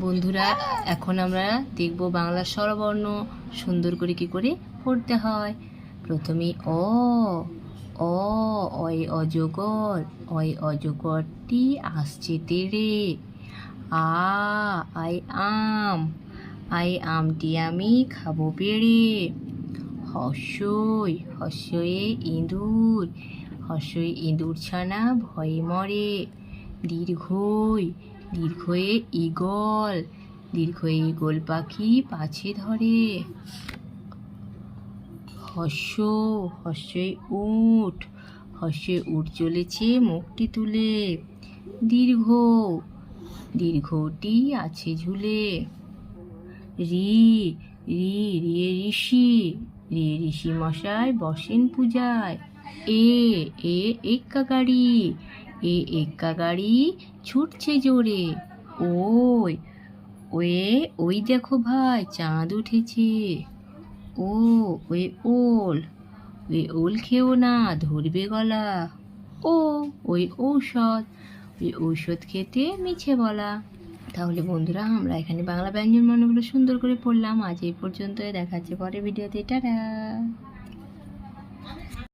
বন্ধুরা, এখন আমরা দেখব বাংলা স্বরবর্ণ। সুন্দর করে কি করে পড়তে হয়? প্রথমে অ অ, অয় অজগর, অয় অজগরটি আসছে তেড়ে। আ আই আম আই আমটি আমি খাব পেড়ে। হর্ষই হর্ষয়ে ইঁদুর হর্ষই ইঁদুর ছানা ভয়ে মরে। দীর্ঘই দীর্ঘয়ে ঈগল দীর্ঘয়ে ঈগল পাখি পাছে ধরে। হর্ষ হর্ষই উট হর্ষে উঠ চলেছে মুখটি তুলে। দীর্ঘ, দীর্ঘটি আছে ঝুলে। রি রি রিয়ে ঋষি, রে ঋষি মশাই বসেন পূজায়। এ এ এক্কা গাড়ি এ এক্কা গাড়ি ছুটছে জোরে। ওই, ওয়ে, ওই দেখো ভাই, চাঁদ উঠেছে। ও ওই ওল ওই ওল খেও না, ধরবে গলা। ও, ওই ঔষধ ওই ঔষধ খেতে মিছে বলা। তাহলে বন্ধুরা, আমরা এখানে বাংলা ব্যঞ্জন বর্ণগুলো সুন্দর করে পড়লাম। আজ এই পর্যন্ত দেখাচ্ছে পরে ভিডিওতে। টাটা!